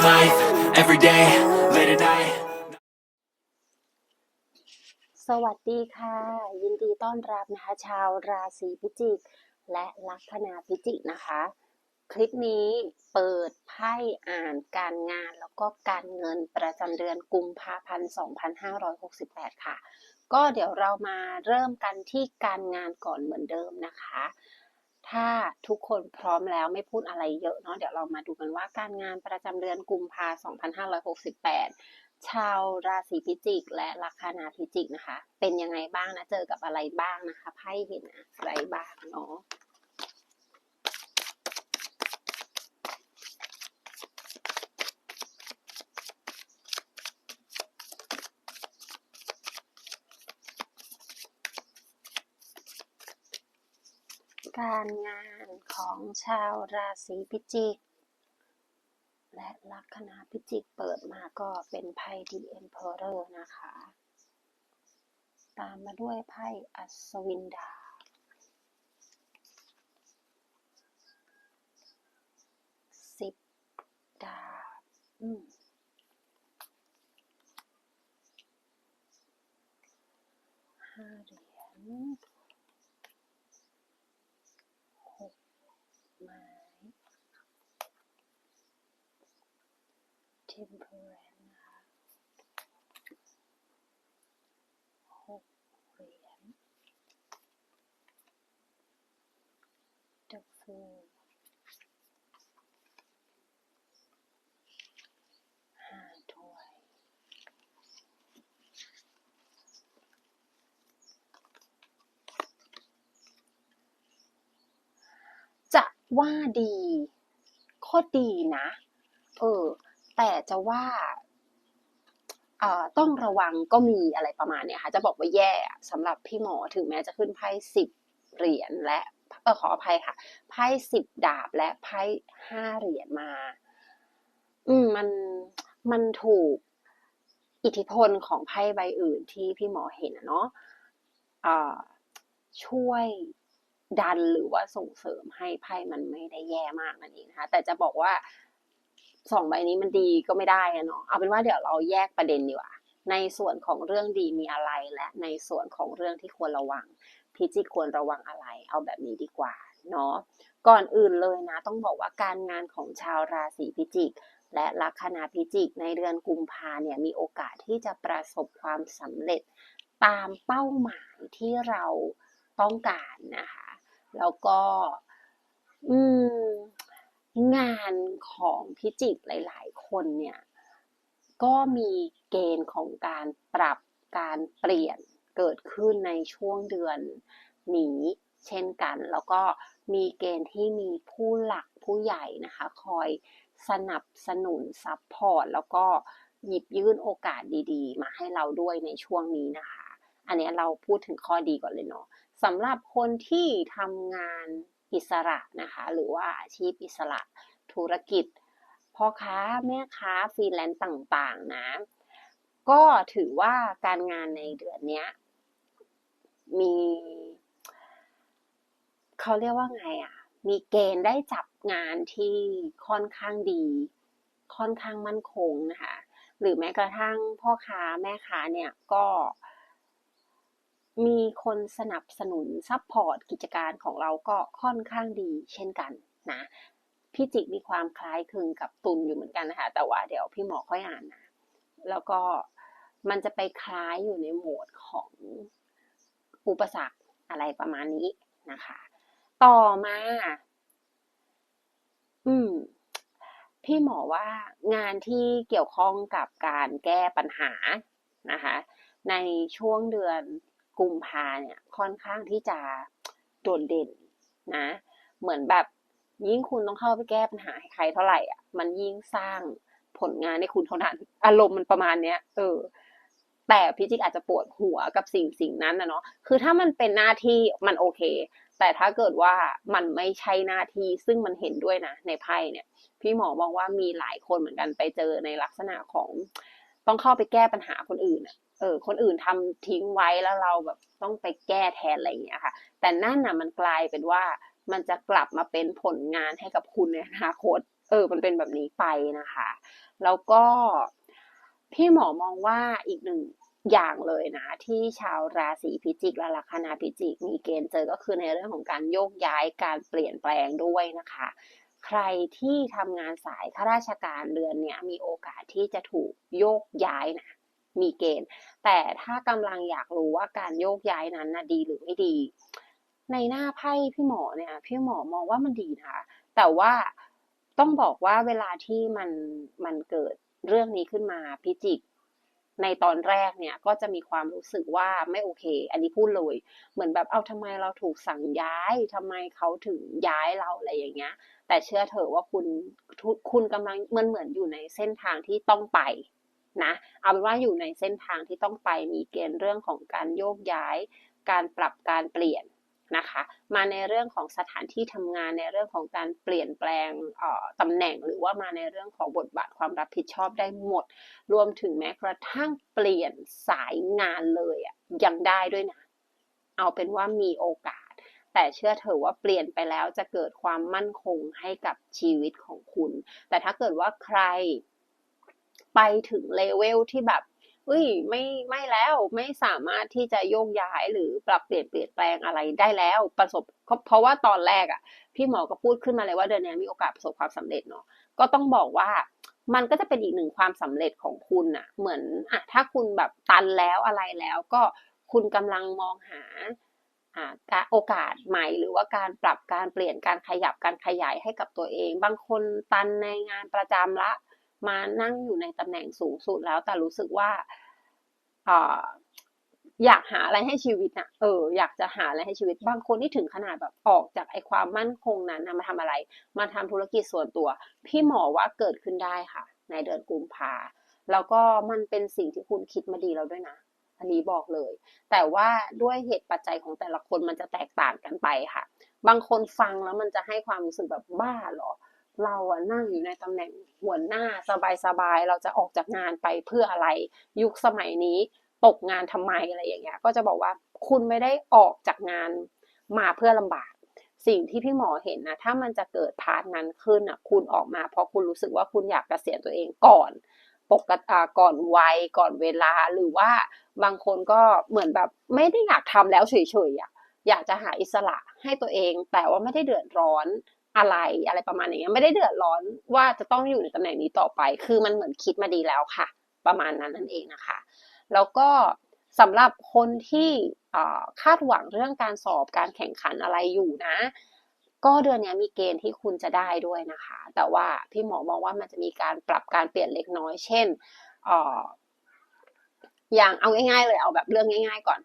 living life every day, late at night. สวัสดีค่ะ ยินดีต้อนรับนะคะชาวราศีพิจิก และลัคนาพิจิกนะคะ คลิปนี้เปิดไพ่อ่านการงานแล้วก็การเงินประจำเดือนกุมภาพันธ์2568 ค่ะ ก็เดี๋ยวเรามาเริ่มกันที่การงานก่อนเหมือนเดิมนะคะ ถ้าทุกคนพร้อมแล้วไม่พูดอะไรเยอะเนาะเดี๋ยวเรามาดูกันว่าการงานประจำเดือนกุมภา2568 ชาวราศีพิจิก และลัคนาพิจิกนะคะ เป็นยังไงบ้างนะ เจอกับอะไรบ้างนะคะไพ่เห็นอะไรบ้างเนาะ การงานของชาวราศีพิจิก และลัคนาพิจิกเปิดมาก็เป็นไพ่ The Emperor นะคะ ตามมาด้วยไพ่อัศวินดาสิบดาบอืมห้าเหรียญหกไม้ temperance นะคะหกเหรียญ the fool ห้าถ้วย จะว่าดี โคตรดีนะ เออ แต่จะว่าต้องระวังก็มีอะไรประมาณเนี้ยค่ะจะบอกว่าแย่สำหรับพี่หมอถึงแม้จะขึ้นไพ่สิบเหรียญและเออขออภัยค่ะไพ่สิบดาบและไพ่ห้าเหรียญมา อืมมันมันถูกอิทธิพลของไพ่ใบอื่นที่พี่หมอเห็นอะเนาะช่วยดันหรือว่าส่งเสริมให้ไพ่มันไม่ได้แย่มากนั่นเองนะคะแต่จะบอกว่า สองใบนี้มันดีก็ไม่ได้อะเนาะเอาเป็นว่าเดี๋ยวเราแยกประเด็นดีกว่า ในส่วนของเรื่องดีมีอะไรและในส่วนของเรื่องที่ควรระวังพิจิกควรระวังอะไร เอาแบบนี้ดีกว่าเนาะก่อนอื่นเลยนะ ต้องบอกว่าการงานของชาวราศีพิจิก และลัคนาพิจิกในเดือนกุมภาเนี่ยมีโอกาสที่จะประสบความสำเร็จตามเป้าหมายที่เราต้องการนะคะ แล้วก็ อืม งานของพิจิกหลาย ๆ คนเนี่ยก็มีเกณฑ์ของการปรับการเปลี่ยนเกิดขึ้นในช่วงเดือนนี้เช่นกัน แล้วก็มีเกณฑ์ที่มีผู้หลักผู้ใหญ่นะคะ คอยสนับสนุนซัพพอร์ตแล้วก็หยิบยื่นโอกาสดีๆ มาให้เราด้วยในช่วงนี้นะคะ อันนี้เราพูดถึงข้อดีก่อนเลยเนาะสำหรับคนที่ทำงาน อิสระนะคะ หรือว่าอาชีพอิสระธุรกิจพ่อค้าแม่ค้าฟรีแลนซ์ต่างๆนะ ก็ถือว่าการงานในเดือนนี้มีเขาเรียกว่าไงอะ มีเกณฑ์ได้จับงานที่ค่อนข้างดี ค่อนข้างมั่นคงนะคะ หรือแม้กระทั่งพ่อค้าแม่ค้าเนี่ยก็ มีคนสนับสนุนซัพพอร์ตกิจการของเราก็ค่อนข้างดีเช่นกันนะพี่จิกมีความคล้ายคลึงกับตุลอยู่เหมือนกันนะคะแต่ว่าเดี๋ยวพี่หมอค่อยอ่านนะแล้วก็มันจะไปคล้ายอยู่ในโหมดของอุปสรรคอะไรประมาณนี้นะคะ ต่อมา อืม พี่หมอว่างานที่เกี่ยวข้องกับการแก้ปัญหานะคะ ในช่วงเดือน กุมภาเนี่ยค่อนข้างที่จะโดดเด่นนะ เหมือนแบบยิ่งคุณต้องเข้าไปแก้ปัญหาให้ใครเท่าไหร่อะมันยิ่งสร้างผลงานให้คุณเท่านั้น อารมณ์มันประมาณเนี้ย เออ แต่พิจิกอาจจะปวดหัวกับสิ่งสิ่งนั้นนะเนาะคือถ้ามันเป็นหน้าที่มันโอเค แต่ถ้าเกิดว่ามันไม่ใช่หน้าที่ซึ่งมันเห็นด้วยนะ ในไพ่เนี่ย พี่หมอบอกว่ามีหลายคนเหมือนกันไปเจอในลักษณะของต้องเข้าไปแก้ปัญหาคนอื่นอะ เออคนอื่นทำทิ้งไว้แล้วเราแบบต้องไปแก้แทนอะไรอย่างเงี้ยค่ะ แต่นั่นน่ะมันกลายเป็นว่ามันจะกลับมาเป็นผลงานให้กับคุณในอนาคต เออ มันเป็นแบบนี้ไปนะคะ แล้วก็พี่หมอมองว่าอีกหนึ่งอย่างเลยนะ ที่ชาวราศีพิจิกและลัคนาพิจิก มีเกณฑ์เจอก็คือในเรื่องของการโยกย้ายการเปลี่ยนแปลงด้วยนะคะ ใครที่ทำงานสายข้าราชการเรือนเนี้ยมีโอกาสที่จะถูกโยกย้ายนะ มีเกณฑ์ แต่ถ้ากำลังอยากรู้ว่าการโยกย้ายนั้นนะดีหรือไม่ดี ในหน้าไพ่พี่หมอเนี่ยพี่หมอมองว่ามันดีนะคะแต่ว่าต้องบอกว่าเวลาที่มันมันเกิดเรื่องนี้ขึ้นมาพิจิกในตอนแรกเนี่ยก็จะมีความรู้สึกว่าไม่โอเค อันนี้พูดเลย เหมือนแบบเอาทำไมเราถูกสั่งย้ายทำไมเขาถึงย้ายเราอะไรอย่างเงี้ย แต่เชื่อเถอะว่าคุณคุณกำลังมันเหมือนอยู่ในเส้นทางที่ต้องไป นะเอาเป็นว่าอยู่ในเส้นทางที่ต้องไปมีเกณฑ์เรื่องของการโยกย้าย การปรับการเปลี่ยนนะคะมาในเรื่องของสถานที่ทำงานในเรื่องของการเปลี่ยนแปลงเอ่อตำแหน่ง หรือว่ามาในเรื่องของบทบาทความรับผิดชอบได้หมด รวมถึงแม้กระทั่งเปลี่ยนสายงานเลยอะยังได้ด้วยนะ เอาเป็นว่ามีโอกาส แต่เชื่อเถอะว่าเปลี่ยนไปแล้วจะเกิดความมั่นคงให้กับชีวิตของคุณ แต่ถ้าเกิดว่าใคร ไปถึงเลเวลที่แบบเฮ้ยไม่ไม่แล้วไม่สามารถที่จะโยกย้ายหรือปรับเปลี่ยนเปลี่ยนแปลงอะไรได้แล้วประสบ เพราะว่าตอนแรกอะ พี่หมอก็พูดขึ้นมาเลยว่าเดือนนี้มีโอกาสประสบความสำเร็จเนาะก็ต้องบอกว่ามันก็จะเป็นอีกหนึ่งความสำเร็จของคุณอะเหมือนอะถ้าคุณแบบตันแล้วอะไรแล้ว ก็คุณกำลังมองหาอ่าการโอกาสใหม่หรือว่าการปรับการเปลี่ยนการขยับการขยายให้กับตัวเอง บางคนตันในงานประจำละ มานั่งอยู่ในตำแหน่งสูงสุดแล้ว แต่รู้สึกว่าอยากหาอะไรให้ชีวิตนะเออ อยากจะหาอะไรให้ชีวิต บางคนที่ถึงขนาดแบบออกจากไอ้ความมั่นคงนั้นนะมาทำอะไร มาทำธุรกิจส่วนตัว พี่หมอว่าเกิดขึ้นได้ค่ะ ในเดือนกุมภาแล้วก็มันเป็นสิ่งที่คุณคิดมาดีแล้วด้วยนะ อันนี้บอกเลย แต่ว่าด้วยเหตุปัจจัยของแต่ละคนมันจะแตกต่างกันไปค่ะ บางคนฟังแล้วมันจะให้ความรู้สึกแบบบ้าเหรอ เราอะนั่งอยู่ในตำแหน่งหัวหน้าสบายๆ เราจะออกจากงานไปเพื่ออะไร ยุคสมัยนี้ตกงานทำไมอะไรอย่างเงี้ย ก็จะบอกว่าคุณไม่ได้ออกจากงานมาเพื่อลำบาก สิ่งที่พี่หมอเห็นนะ ถ้ามันจะเกิดพาร์ทนั้นขึ้นอะ คุณออกมา เพราะคุณรู้สึกว่าคุณอยากเกษียณตัวเองก่อน ปกติก่อนวัยก่อนเวลาหรือว่าบางคนก็เหมือนแบบไม่ได้อยากทำแล้วเฉยๆอะอยากจะหาอิสระให้ตัวเอง แต่ว่าไม่ได้เดือดร้อน อะไรอะไรประมาณอย่างเงี้ยไม่ได้เดือดร้อนว่าจะต้องอยู่ในตำแหน่งนี้ต่อไป คือมันเหมือนคิดมาดีแล้วค่ะ ประมาณนั้นนั่นเองนะคะ แล้วก็สำหรับคนที่คาดหวังเรื่องการสอบการแข่งขันอะไรอยู่นะ ก็เดือนนี้มีเกณฑ์ที่คุณจะได้ด้วยนะคะ แต่ว่าพี่หมอมองว่ามันจะมีการปรับการเปลี่ยนเล็กน้อย เช่นออย่างเอาง่ายๆเลยเอาแบบเรื่องง่าย ๆ ก่อน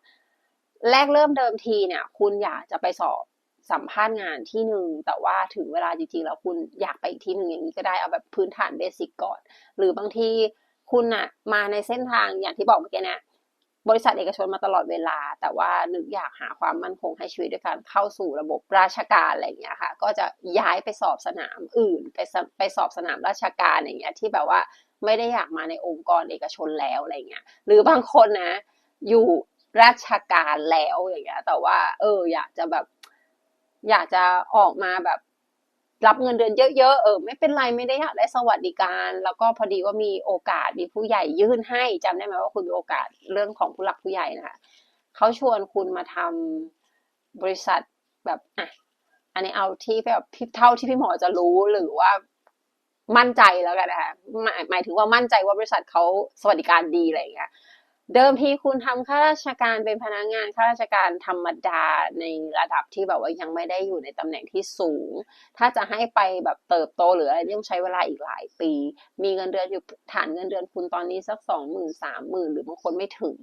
แรกเริ่มเดิมทีเนี่ย คุณอยากจะไปสอบ สัมภาษณ์งานที่หนึ่งแต่ว่าถึงเวลาจริงๆแล้วคุณอยากไปอีกที่หนึ่งอย่างนี้ก็ได้เอาแบบพื้นฐานเบสิกก่อน หรือบางทีคุณอะมาในเส้นทางอย่างที่บอกเมื่อกี้เนี่ยบริษัทเอกชนมาตลอดเวลา แต่ว่านึกอยากหาความมั่นคงให้ชีวิตด้วยการเข้าสู่ระบบราชการอะไรอย่างเงี้ยค่ะ ก็จะย้ายไปสอบสนามอื่น ไปไปสอบสนามราชการอย่างเงี้ยที่แบบว่าไม่ได้อยากมาในองค์กรเอกชนแล้วอะไรเงี้ยหรือบางคนนะ อยู่ราชการแล้วอย่างเงี้ยแต่ว่า เอออยากจะแบบ อยากจะออกมาแบบรับเงินเดือนเยอะๆ เออไม่เป็นไรไม่ได้อยากได้สวัสดิการ แล้วก็พอดีว่ามีโอกาสมีผู้ใหญ่ยื่นให้จำได้ไหมว่าคุณมีโอกาสเรื่องของผู้หลักผู้ใหญ่นะคะเขาชวนคุณมาทำบริษัทแบบอะอันนี้เอาที่แบบเท่าที่พี่หมอจะรู้หรือว่ามั่นใจแล้วกันนะคะหมายหมายถึงว่ามั่นใจว่าบริษัทเขาสวัสดิการดีอะไรอย่างเงี้ย เดิมทีคุณทำข้าราชการเป็นพนักงานข้าราชการธรรมดาในระดับที่แบบว่ายังไม่ได้อยู่ในตำแหน่งที่สูง ถ้าจะให้ไปแบบเติบโตหรืออะไรต้องใช้เวลาอีกหลายปี มีเงินเดือนอยู่ฐานเงินเดือนคุณตอนนี้สักสองหมื่นสามหมื่นหรือบางคนไม่ถึง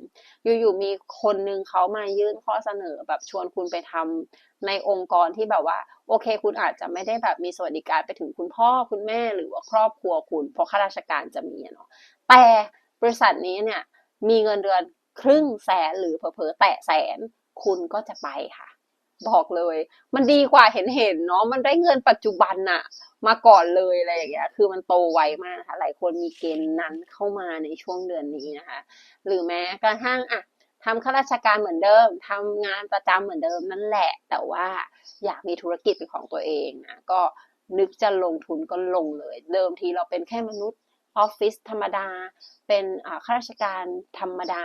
อยู่ๆมีคนนึงเขามายื่นข้อเสนอแบบชวนคุณไปทำในองค์กรที่แบบว่า โอเค คุณอาจจะไม่ได้แบบมีสวัสดิการไปถึงคุณพ่อคุณแม่หรือว่าครอบครัวคุณเพราะข้าราชการจะมีเนาะแต่บริษัทนี้เนี่ย มีเงินเดือนครึ่งแสนหรือเผลอๆแตะแสน คุณก็จะไปค่ะ บอกเลย มันดีกว่าเห็นเห็นเนาะมันได้เงินปัจจุบันน่ะ มาก่อนเลยอะไรอย่างเงี้ย คือมันโตไวมากค่ะ หลายคนมีเกณฑ์นั้นเข้ามาในช่วงเดือนนี้นะคะ หรือแม้กระทั่งอะทำข้าราชการเหมือนเดิมทำงานประจำเหมือนเดิมนั่นแหละ แต่ว่าอยากมีธุรกิจเป็นของตัวเองนะก็นึกจะลงทุนก็ลงเลย เดิมทีเราเป็นแค่มนุษย์ ออฟฟิศธรรมดา เป็นข้าราชการธรรมดา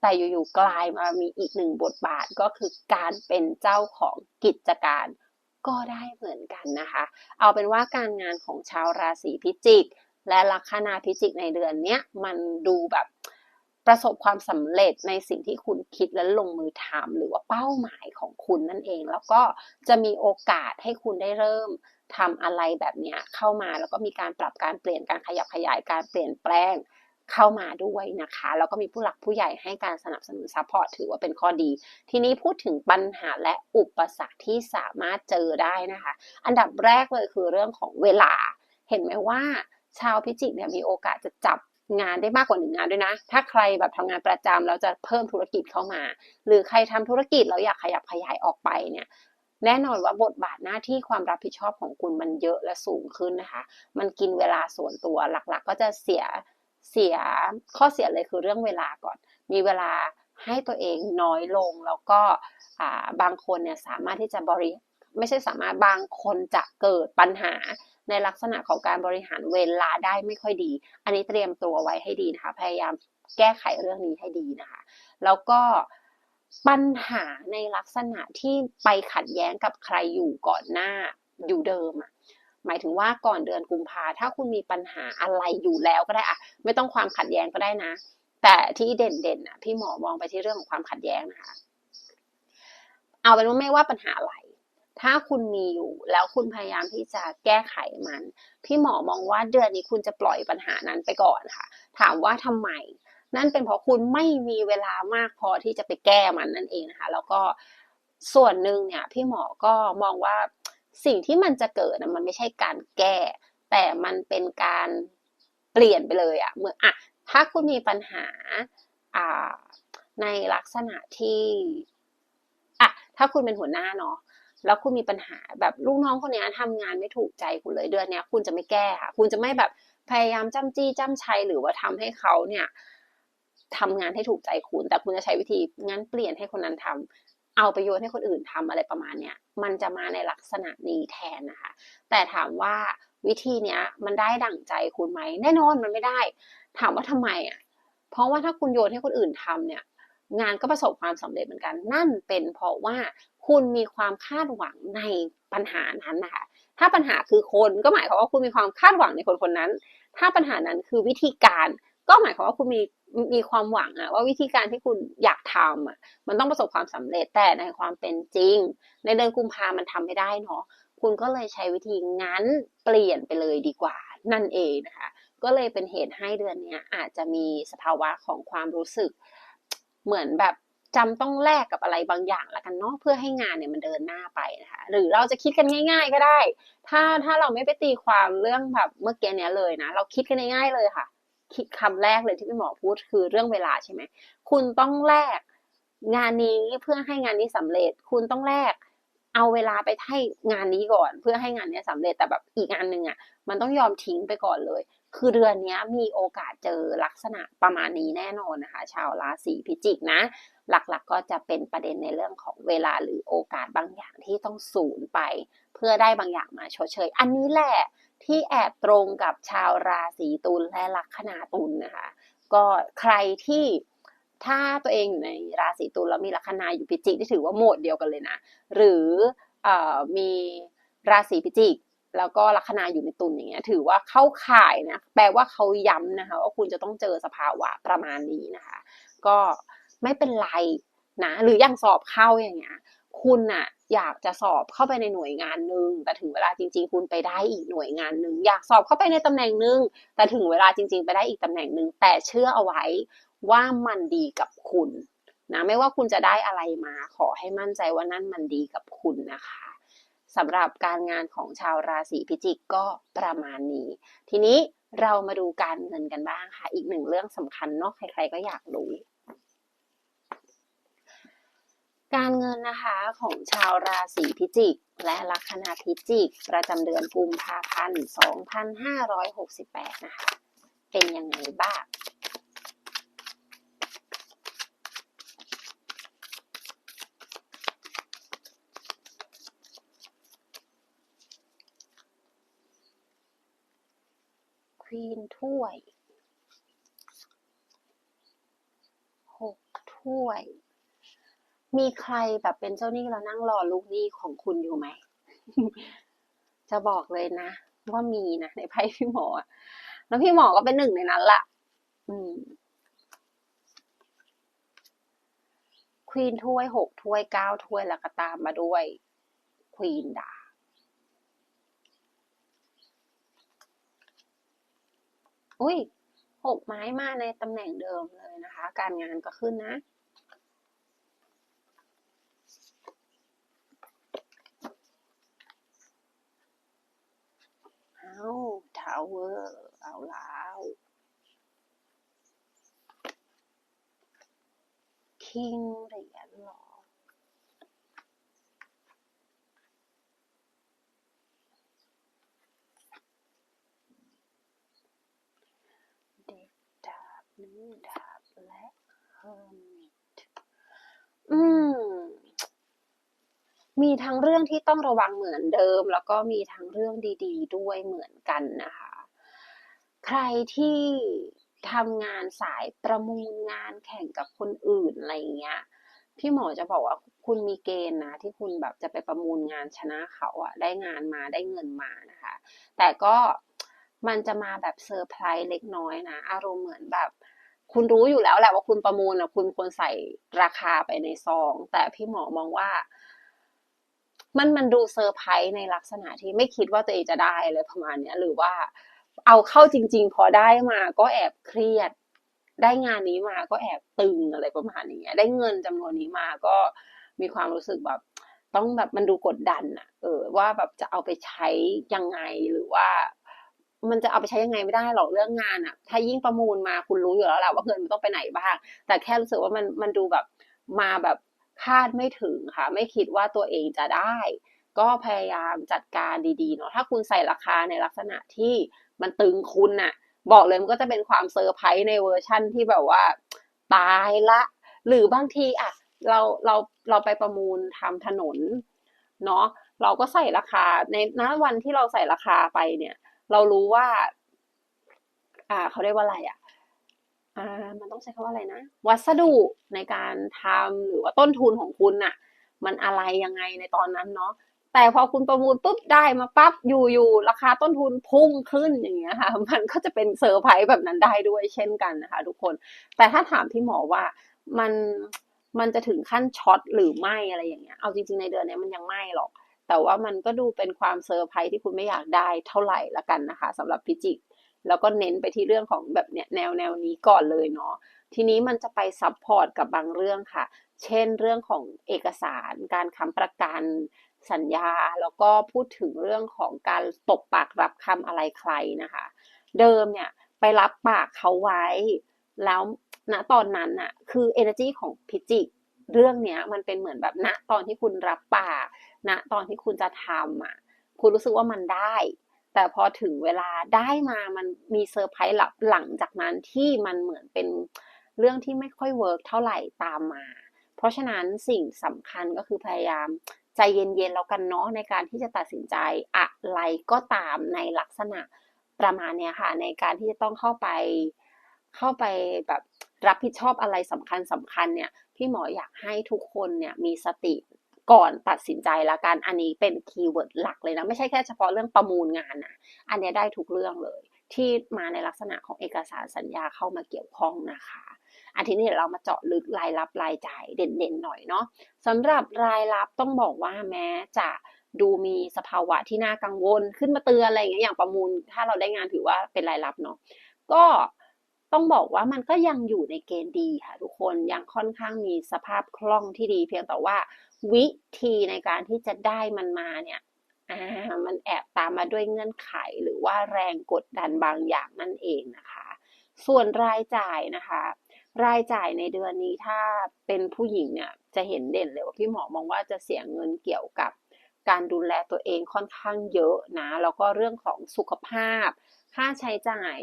แต่อยู่ๆกลายมามีอีกหนึ่งบทบาทก็คือการเป็นเจ้าของกิจการก็ได้เหมือนกันนะคะ เอาเป็นว่าการงานของชาวราศีพิจิก และลัคนาพิจิกในเดือนนี้มันดูแบบประสบความสำเร็จในสิ่งที่คุณคิดและลงมือทำหรือว่าเป้าหมายของคุณนั่นเอง แล้วก็จะมีโอกาสให้คุณได้เริ่ม ทำอะไรแบบเนี้ยเข้ามาแล้วก็มีการปรับการเปลี่ยนการขยับขยายการเปลี่ยนแปลงเข้ามาด้วยนะคะ แล้วก็มีผู้หลักผู้ใหญ่ให้การสนับสนุนซัพพอร์ตถือว่าเป็นข้อดี ทีนี้พูดถึงปัญหาและอุปสรรคที่สามารถเจอได้นะคะ อันดับแรกเลยคือเรื่องของเวลา เห็นไหมว่า ชาวพิจิกเนี่ยมีโอกาสจะจับงานได้มากกว่าหนึ่งงานด้วยนะ ถ้าใครแบบทำงานประจำแล้วจะเพิ่มธุรกิจเข้ามา หรือใครทำธุรกิจแล้วอยากขยับขยายออกไปเนี่ย แน่นอนว่าบทบาทหน้าที่ความรับผิดชอบของคุณมันเยอะและสูงขึ้นนะคะ มันกินเวลาส่วนตัวหลักๆ ก็จะเสียเสียข้อเสียเลยคือเรื่องเวลาก่อน มีเวลาให้ตัวเองน้อยลงแล้วก็บางคนเนี่ยสามารถที่จะบริไม่ใช่สามารถบางคนจะเกิดปัญหาในลักษณะของการบริหารเวลาได้ไม่ค่อยดี อันนี้เตรียมตัวไว้ให้ดีนะคะ พยายามแก้ไขเรื่องนี้ให้ดีนะคะ แล้วก็ ปัญหาในลักษณะที่ไปขัดแย้งกับใครอยู่ก่อนหน้าอยู่เดิมอะหมายถึงว่าก่อนเดือนกุมภาถ้าคุณมีปัญหาอะไรอยู่แล้วก็ได้อะไม่ต้องความขัดแย้งก็ได้นะ แต่ที่เด่นๆน่ะพี่หมอมองไปที่เรื่องของความขัดแย้งนะคะ เอาเป็นว่าไม่ว่าปัญหาอะไรถ้าคุณมีอยู่แล้วคุณพยายามที่จะแก้ไขมัน พี่หมอมองว่าเดือนนี้คุณจะปล่อยปัญหานั้นไปก่อนค่ะ ถามว่าทำไม นั่นเป็นเพราะคุณไม่มีเวลามากพอที่จะไปแก้มันนั่นเองนะคะ แล้วก็ส่วนหนึ่งเนี่ยพี่หมอก็มองว่าสิ่งที่มันจะเกิดมันไม่ใช่การแก้ แต่มันเป็นการเปลี่ยนไปเลยอะเมื่ออะถ้าคุณมีปัญหาอ่าในลักษณะที่อะถ้าคุณเป็นหัวหน้าเนาะแล้วคุณมีปัญหาแบบลูกน้องคนนี้ยทำงานไม่ถูกใจคุณเลยเดือนนี้คุณจะไม่แก้ค่ะ คุณจะไม่แบบพยายามจ้ำจี้จ้ำชัยหรือว่าทำให้เขาเนี่ย ทำงานให้ถูกใจคุณ แต่คุณจะใช้วิธีงั้นเปลี่ยนให้คนนั้นทำเอาประโยชน์ให้คนอื่นทำอะไรประมาณเนี้ยมันจะมาในลักษณะนี้แทนนะคะ แต่ถามว่าวิธีเนี้ยมันได้ดั่งใจคุณไหมแน่นอนมันไม่ได้ ถามว่าทำไมอะเพราะว่าถ้าคุณโยนให้คนอื่นทำเนี่ย งานก็ประสบความสำเร็จเหมือนกัน นั่นเป็นเพราะว่าคุณมีความคาดหวังในปัญหานั้นนะคะถ้าปัญหาคือคนก็หมายความว่าคุณมีความคาดหวังในคนคนนั้น ถ้าปัญหานั้นคือวิธีการ ก็หมายความว่าคุณมี มีความหวังอะว่าวิธีการที่คุณอยากทำอะมันต้องประสบความสำเร็จแต่ในความเป็นจริง ในเดือนกุมภามันทำไม่ได้เนาะคุณก็เลยใช้วิธีงั้นเปลี่ยนไปเลยดีกว่า นั่นเองนะคะ ก็เลยเป็นเหตุให้เดือนนี้อาจจะมีสภาวะของความรู้สึก เหมือนแบบจำต้องแลกกับอะไรบางอย่างละกันเนาะเพื่อให้งานเนี่ยมันเดินหน้าไปนะคะหรือเราจะคิดกันง่าย ๆ ก็ได้ ถ้าถ้าเราไม่ไปตีความเรื่องแบบเมื่อกี้เนี้ยเลยนะ เราคิดกันง่ายๆเลยค่ะ คิดคำแรกเลยที่พี่หมอพูดคือเรื่องเวลาใช่ไหมคุณต้องแลกงานนี้เพื่อให้งานนี้สำเร็จ คุณต้องแลกเอาเวลาไปให้งานนี้ก่อน เพื่อให้งานนี้สำเร็จแต่แบบอีกงานหนึ่งอะ มันต้องยอมทิ้งไปก่อนเลย คือเดือนนี้มีโอกาสเจอลักษณะประมาณนี้แน่นอนนะคะ ชาวราศีพิจิกนะ หลักๆก็จะเป็นประเด็นในเรื่องของเวลาหรือโอกาสบางอย่างที่ต้องสูญไป เพื่อได้บางอย่างมาชดเชย อันนี้แหละ ที่แอบตรงกับชาวราศีตุลและลัคนาตุลนะคะ ก็ใครที่ถ้าตัวเองอยู่ในราศีตุลแล้วมีลัคนาอยู่พิจิกที่ถือว่าโหมดเดียวกันเลยนะ หรือออมีราศีพิจิกแล้วก็ลัคนาอยู่ในตุลอย่างเงี้ยถือว่าเข้าข่ายนะแปลว่าเขาย้ำนะคะว่าคุณจะต้องเจอสภาวะประมาณนี้นะคะ ก็ไม่เป็นไรนะหรืออย่างสอบเข้าอย่างเงี้ย คุณน่ะอยากจะสอบเข้าไปในหน่วยงานหนึ่งแต่ถึงเวลาจริง ๆ คุณไปได้อีกหน่วยงานหนึ่งอยากสอบเข้าไปในตำแหน่งหนึ่งแต่ถึงเวลาจริง ๆ ไปได้อีกตำแหน่งหนึ่งแต่เชื่อเอาไว้ว่ามันดีกับคุณนะไม่ว่าคุณจะได้อะไรมาขอให้มั่นใจว่านั่นมันดีกับคุณนะคะสำหรับการงานของชาวราศีพิจิกก็ประมาณนี้ ทีนี้เรามาดูการเงินกันบ้างค่ะ อีกหนึ่งเรื่องสำคัญเนาะใครๆก็อยากรู้ การเงินนะคะของชาวราศีพิจิก และลัคนาพิจิก ประจำเดือนกุมภาพันธ์ 2568 นะคะ เป็นยังไงบ้างควีนถ้วยหกถ้วย มีใครแบบเป็นเจ้าหนี้แล้วนั่งรอลูกหนี้ของคุณอยู่ไหม จะบอกเลยนะ ว่ามีนะในไพ่พี่หมอแล้วพี่หมอก็เป็นหนึ่งในนั้นละอืมควีนถ้วยหกถ้วยเก้าถ้วยแล้วก็ตามมาด้วยควีนดาอุ้ยหกไม้มาในตำแหน่งเดิมเลยนะคะ การงานก็ขึ้นนะ เอา ทาวเวอร์เอาแล้วคิงเหรียญเหรอเด็กดาบหนึ่งดาบและเฮอร์มิตอืม มีทั้งเรื่องที่ต้องระวังเหมือนเดิม แล้วก็มีทั้งเรื่องดี ๆ ด้วยเหมือนกันนะคะ ใครที่ทำงานสายประมูลงานแข่งกับคนอื่นอะไรเงี้ย พี่หมอจะบอกว่าคุณมีเกณฑ์นะ ที่คุณแบบจะไปประมูลงานชนะเขาอะได้งานมาได้เงินมานะคะ แต่ก็มันจะมาแบบเซอร์ไพรส์เล็กน้อยนะ อารมณ์เหมือนแบบ คุณรู้อยู่แล้วแหละว่าคุณประมูลอะคุณควรใส่ราคาไปในซอง แต่พี่หมอมองว่า มันมันดูเซอร์ไพรส์ในลักษณะที่ไม่คิดว่าตัวเองจะได้อะไรประมาณเนี้ยหรือว่าเอาเข้าจริง ๆ พอได้มาก็แอบเครียด ได้งานนี้มาก็แอบตึงอะไรประมาณนี้ได้เงินจำนวนนี้มาก็มีความรู้สึกแบบต้องแบบมันดูกดดันอะเออว่าแบบจะเอาไปใช้ยังไงหรือว่า มันจะเอาไปใช้ยังไงไม่ได้หรอกเรื่องงานอะถ้ายิ่งประมูลมาคุณรู้อยู่แล้วแหละว่าเงินมันต้องไปไหนบ้าง แต่แค่รู้สึกว่ามันมันดูแบบมาแบบ คาดไม่ถึงค่ะ ไม่คิดว่าตัวเองจะได้ ก็พยายามจัดการดีๆเนาะถ้าคุณใส่ราคาในลักษณะที่มันตึงคุณน่ะ บอกเลยมันก็จะเป็นความเซอร์ไพรส์ในเวอร์ชั่นที่แบบว่า ตายละ หรือบางทีอะเราเราเราไปประมูลทำถนนเนาะเราก็ใส่ราคาในณวันที่เราใส่ราคาไปเนี่ย เรารู้ว่า อ่าเขาเรียกว่าอะไรอะ อ่ามันต้องใช้คำว่าอะไรนะ วัสดุในการทำหรือว่าต้นทุนของคุณน่ะ มันอะไรยังไงในตอนนั้นเนาะแต่พอคุณประมูลปุ๊บได้มาปั๊บอยู่ๆราคาต้นทุนพุ่งขึ้นอย่างเงี้ยค่ะ มันก็จะเป็นเซอร์ไพรส์แบบนั้นได้ด้วยเช่นกันนะคะ ทุกคน แต่ถ้าถามพี่หมอว่ามันมันจะถึงขั้นช็อตหรือไม่อะไรอย่างเงี้ย เอาจริงๆในเดือนนี้มันยังไม่หรอก แต่ว่ามันก็ดูเป็นความเซอร์ไพรส์ที่คุณไม่อยากได้เท่าไหร่ละกันนะคะสำหรับพิจิก แล้วก็เน้นไปที่เรื่องของแบบเนี้ยแนวแนวนี้ก่อนเลยเนาะทีนี้มันจะไปซับพอร์ตกับบางเรื่องค่ะ เช่นเรื่องของเอกสาร การค้ำประกันสัญญา แล้วก็พูดถึงเรื่องของการตบปากรับคำอะไรใครนะคะ เดิมเนี่ยไปรับปากเขาไว้ แล้วณตอนนั้นน่ะคือ energy ของพิจิกเรื่องเนี้ยมันเป็นเหมือนแบบณตอนที่คุณรับปากณตอนที่คุณจะทำอะคุณรู้สึกว่ามันได้ แต่พอถึงเวลาได้มามันมีเซอร์ไพรส์หลังจากนั้นที่มันเหมือนเป็นเรื่องที่ไม่ค่อยเวิร์กเท่าไหร่ตามมา เพราะฉะนั้นสิ่งสำคัญก็คือพยายามใจเย็นๆแล้วกันเนาะในการที่จะตัดสินใจอะไรก็ตามในลักษณะประมาณเนี้ยค่ะ ในการที่จะต้องเข้าไปเข้าไปแบบรับผิดชอบอะไรสำคัญสำคัญเนี่ยพี่หมออยากให้ทุกคนเนี่ยมีสติ ก่อนตัดสินใจละกัน อันนี้เป็นคีย์เวิร์ดหลักเลยนะ ไม่ใช่แค่เฉพาะเรื่องประมูลงานนะ อันนี้ได้ทุกเรื่องเลย ที่มาในลักษณะของเอกสารสัญญาเข้ามาเกี่ยวข้องนะคะอันทีนี้เดี๋ยวเรามาเจาะลึกรายรับรายจ่ายเด่นๆหน่อยเนาะสำหรับรายรับต้องบอกว่าแม้จะดูมีสภาวะที่น่ากังวลขึ้นมาเตือนอะไรอย่างเงี้ยอย่างประมูล ถ้าเราได้งานถือว่าเป็นรายรับเนาะก็ต้องบอกว่ามันก็ยังอยู่ในเกณฑ์ดีค่ะทุกคนยังค่อนข้างมีสภาพคล่องที่ดี เพียงแต่ว่า วิธีในการที่จะได้มันมาเนี่ยอ่ามันแอบตามมาด้วยเงื่อนไขหรือว่าแรงกดดันบางอย่างนั่นเองนะคะ ส่วนรายจ่ายนะคะ รายจ่ายในเดือนนี้ถ้าเป็นผู้หญิงเนี่ยจะเห็นเด่นเลยว่าพี่หมอมองว่าจะเสียเงินเกี่ยวกับการดูแลตัวเองค่อนข้างเยอะนะแล้วก็เรื่องของสุขภาพ ค่าใช้จ่าย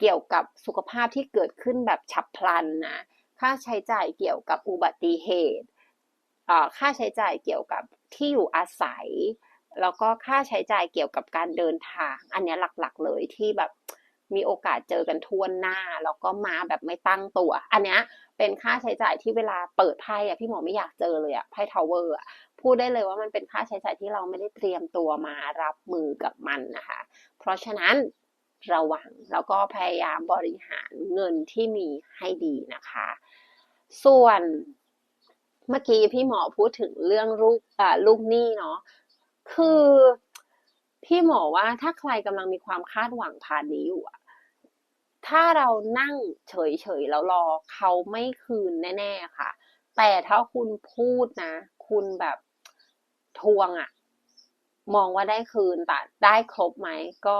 เกี่ยวกับสุขภาพที่เกิดขึ้นแบบฉับพลันนะค่าใช้จ่ายเกี่ยวกับอุบัติเหตุ ค่าใช้จ่ายเกี่ยวกับที่อยู่อาศัย แล้วก็ค่าใช้จ่ายเกี่ยวกับการเดินทาง อันนี้หลักๆเลยที่แบบมีโอกาสเจอกันทั่วหน้าแล้วก็มาแบบไม่ตั้งตัว อันนี้เป็นค่าใช้จ่ายที่เวลาเปิดไพ่อะพี่หมอไม่อยากเจอเลยอะไพ่ทาวเวอร์อะพูดได้เลยว่ามันเป็นค่าใช้จ่ายที่เราไม่ได้เตรียมตัวมารับมือกับมันนะคะ เพราะฉะนั้นระวังแล้วก็พยายามบริหารเงินที่มีให้ดีนะคะ ส่วน เมื่อกี้พี่หมอพูดถึงเรื่องลูกอ่าลูกหนี้เนาะคือพี่หมอว่าถ้าใครกำลังมีความคาดหวังผ่านนี้อยู่อะถ้าเรานั่งเฉยๆแล้วรอเขาไม่คืนแน่ ๆค่ะ แต่ถ้าคุณพูดนะ คุณแบบทวงอะมองว่าได้คืนแต่ได้ครบไหมก็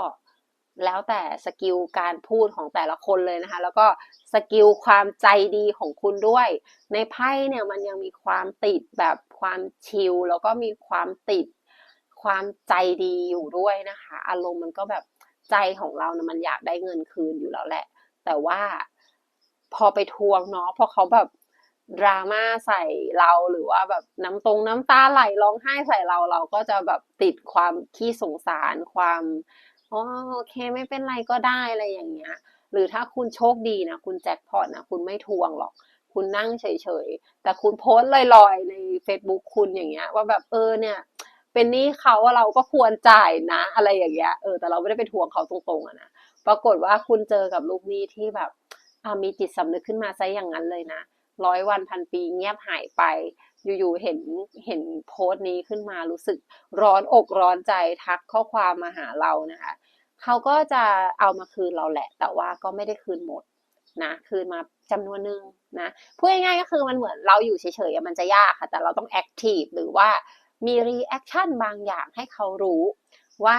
แล้วแต่สกิลการพูดของแต่ละคนเลยนะคะ แล้วก็สกิลความใจดีของคุณด้วย ในไพ่เนี่ยมันยังมีความติดแบบความชิลแล้วก็มีความติดความใจดีอยู่ด้วยนะคะ อารมณ์มันก็แบบใจของเราเนะมันอยากได้เงินคืนอยู่แล้วแหละ แต่ว่าพอไปทวงเนาะพอเขาแบบดราม่าใส่เราหรือว่าแบบน้ำตรงน้ำตาไหลร้องไห้ใส่เราเราก็จะแบบติดความขี้สงสารความ อ๋อโอเคไม่เป็นไรก็ได้อะไรอย่างเงี้ย หรือถ้าคุณโชคดีนะคุณแจ็คพอตนะคุณไม่ทวงหรอก คุณนั่งเฉยๆ แต่คุณโพสต์ลอยๆ ใน Facebook คุณอย่างเงี้ย ว่าแบบเออเนี่ยเป็นหนี้เขาเราก็ควรจ่ายนะ อะไรอย่างเงี้ยเออแต่เราไม่ได้ไปทวงเขาตรงๆอะนะปรากฏว่าคุณเจอกับลูกหนี้ที่แบบมีจิตสำนึกขึ้นมาซะอย่างนั้นเลยนะร้อยวันพันปีเงียบหายไป อยู่ๆเห็นเห็นโพสต์นี้ขึ้นมารู้สึกร้อนอกร้อนใจทักข้อความมาหาเรานะคะ เขาก็จะเอามาคืนเราแหละ แต่ว่าก็ไม่ได้คืนหมดนะคืนมาจำนวนหนึ่งนะพูดง่ายๆก็คือมันเหมือนเราอยู่เฉยๆมันจะยากค่ะ แต่เราต้องแอคทีฟหรือว่ามีรีแอคชั่นบางอย่างให้เขารู้ว่า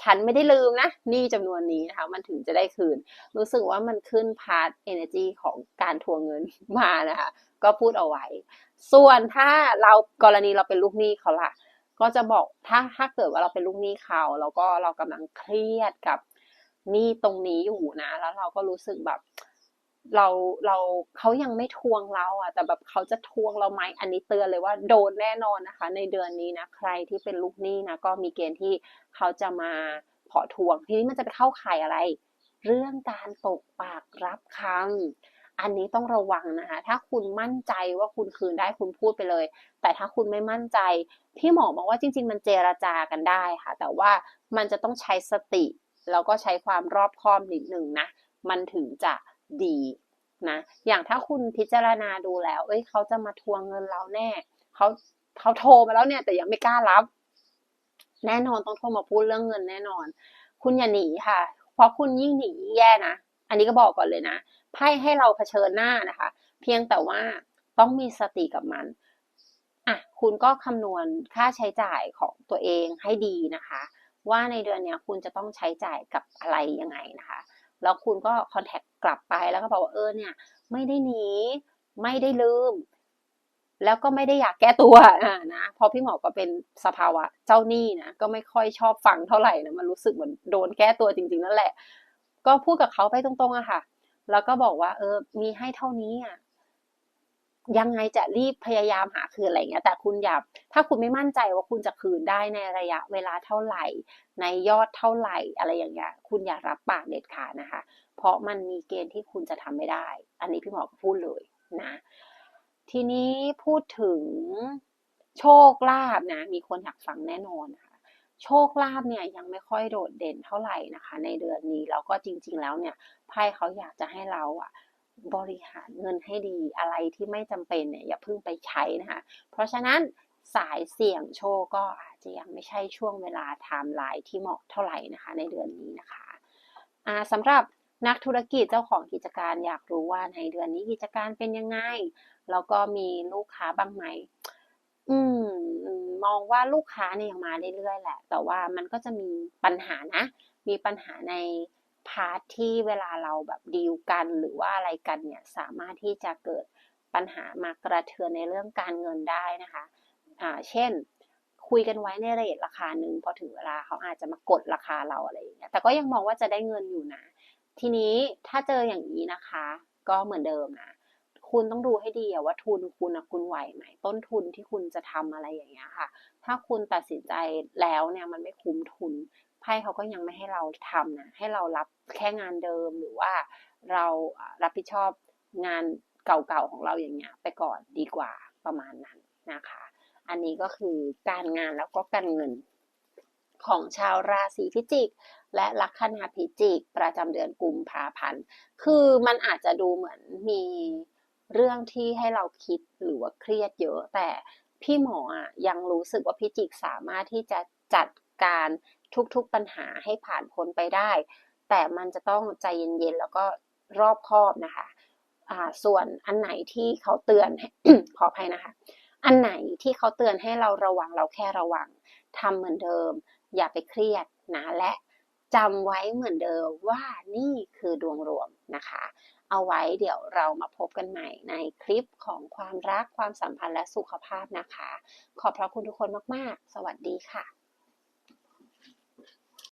ฉันไม่ได้ลืมนะนี่จำนวนนี้นะคะ มันถึงจะได้คืน รู้สึกว่ามันขึ้นพาร์ทเอเนจีของการทวงเงินมานะคะ ก็พูดเอาไว้ ส่วนถ้าเรากรณีเราเป็นลูกหนี้เขาล่ะ ก็จะบอกถ้าถ้าเกิดว่าเราเป็นลูกหนี้เขาแล้วก็เรากำลังเครียดกับหนี้ตรงนี้อยู่นะ แล้วเราก็รู้สึกแบบเราเราเขายังไม่ทวงเราอะ แต่แบบเขาจะทวงเราไหมอันนี้เตือนเลยว่าโดนแน่นอนนะคะ ในเดือนนี้นะใครที่เป็นลูกหนี้นะก็มีเกณฑ์ที่เขาจะมาขอทวง ทีนี้มันจะไปเข้าข่ายอะไร เรื่องการตกปากรับคำ อันนี้ต้องระวังนะคะ ถ้าคุณมั่นใจว่าคุณคืนได้คุณพูดไปเลย แต่ถ้าคุณไม่มั่นใจพี่หมอบอกว่าจริง ๆ มันเจรจากันได้ค่ะ แต่ว่ามันจะต้องใช้สติ แล้วก็ใช้ความรอบคอบนิดหนึ่งนะ มันถึงจะดีนะ อย่างถ้าคุณพิจารณาดูแล้ว เอ้ยเขาจะมาทวงเงินเราแน่ เขาเขาโทรมาแล้วเนี่ยแต่ยังไม่กล้ารับ แน่นอนต้องโทรมาพูดเรื่องเงินแน่นอน คุณอย่าหนีค่ะ เพราะคุณยิ่งหนียิ่งแย่นะ อันนี้ก็บอกก่อนเลยนะไพ่ให้เราเผชิญหน้านะคะ เพียงแต่ว่าต้องมีสติกับมันอะคุณก็คำนวณค่าใช้จ่ายของตัวเองให้ดีนะคะ ว่าในเดือนเนี้ยคุณจะต้องใช้จ่ายกับอะไรยังไงนะคะแล้วคุณก็คอนแทคกลับไปแล้วก็บอกว่าเออเนี่ย ไม่ได้หนีไม่ได้ลืม แล้วก็ไม่ได้อยากแก้ตัวอ่านะเพราะพี่หมอก็เป็นสภาวะเจ้าหนี้นะก็ไม่ค่อยชอบฟังเท่าไหร่นะมันรู้สึกเหมือนโดนแก้ตัวจริง ๆ นั่นแหละ ก็พูดกับเขาไปตรงๆอะค่ะ แล้วก็บอกว่า เออ มีให้เท่านี้อะยังไงจะรีบพยายามหาคืนอะไรเงี้ย แต่คุณอย่าถ้าคุณไม่มั่นใจว่าคุณจะคืนได้ในระยะเวลาเท่าไหร่ ในยอดเท่าไหร่อะไรอย่างเงี้ย คุณอย่ารับปากเด็ดขาดนะคะ เพราะมันมีเกณฑ์ที่คุณจะทำไม่ได้ อันนี้พี่หมอพูดเลยนะ ทีนี้พูดถึงโชคลาภนะ มีคนอยากฟังแน่นอนนะ โชคลาภเนี่ยยังไม่ค่อยโดดเด่นเท่าไหร่นะคะ ในเดือนนี้แล้วก็จริง ๆ แล้วเนี่ยไพ่เขาอยากจะให้เราอะบริหารเงินให้ดีอะไรที่ไม่จำเป็นเนี่ยอย่าเพิ่งไปใช้นะคะ เพราะฉะนั้นสายเสี่ยงโชคก็อาจจะยังไม่ใช่ช่วงเวลาไทม์ไลน์ที่เหมาะเท่าไหร่นะคะ ในเดือนนี้นะคะอ่าสำหรับนักธุรกิจเจ้าของกิจการอยากรู้ว่าในเดือนนี้กิจการเป็นยังไง แล้วก็มีลูกค้าบ้างไหม อืม มองว่าลูกค้าเนี่ยยังมาเรื่อยๆแหละ แต่ว่ามันก็จะมีปัญหานะ มีปัญหาในพาร์ทที่เวลาเราแบบดีลกันหรือว่าอะไรกันเนี่ยสามารถที่จะเกิดปัญหามากระเทือนในเรื่องการเงินได้นะคะอ่าเช่น คุยกันไว้ในเรทราคาหนึ่งพอถึงเวลาเขาอาจจะมากดราคาเราอะไรอย่างเงี้ยแต่ก็ยังมองว่าจะได้เงินอยู่นะ ทีนี้ถ้าเจออย่างนี้นะคะ ก็เหมือนเดิมนะ คุณต้องดูให้ดีว่าทุนคุณอะคุณไหวไหมต้นทุนที่คุณจะทำอะไรอย่างเงี้ยค่ะ ถ้าคุณตัดสินใจแล้วเนี่ยมันไม่คุ้มทุนไพ่เขาก็ยังไม่ให้เราทำนะให้เรารับแค่งานเดิมหรือว่าเรารับผิดชอบงานเก่าๆของเราอย่างเงี้ยไปก่อนดีกว่าประมาณนั้นนะคะ อันนี้ก็คือการงานแล้วก็การเงินของชาวราศีพิจิก และลัคนาพิจิก ประจำเดือนกุมภาพันธ์ คือมันอาจจะดูเหมือนมี เรื่องที่ให้เราคิดหรือว่าเครียดเยอะ แต่พี่หมออะยังรู้สึกว่าพิจิกสามารถที่จะจัดการทุกๆปัญหาให้ผ่านพ้นไปได้ แต่มันจะต้องใจเย็นๆแล้วก็รอบคอบนะคะอ่าส่วนอันไหนที่เขาเตือนขออภัยนะคะ อันไหนที่เขาเตือนให้เราระวังเราแค่ระวังทำเหมือนเดิม อย่าไปเครียดนะและจำไว้เหมือนเดิมว่านี่คือดวงรวมนะคะ เอาไว้เดี๋ยวเรามาพบกันใหม่ในคลิปของความรักความสัมพันธ์และสุขภาพนะคะ ขอบพระคุณทุกคนมาก ๆ สวัสดีค่ะ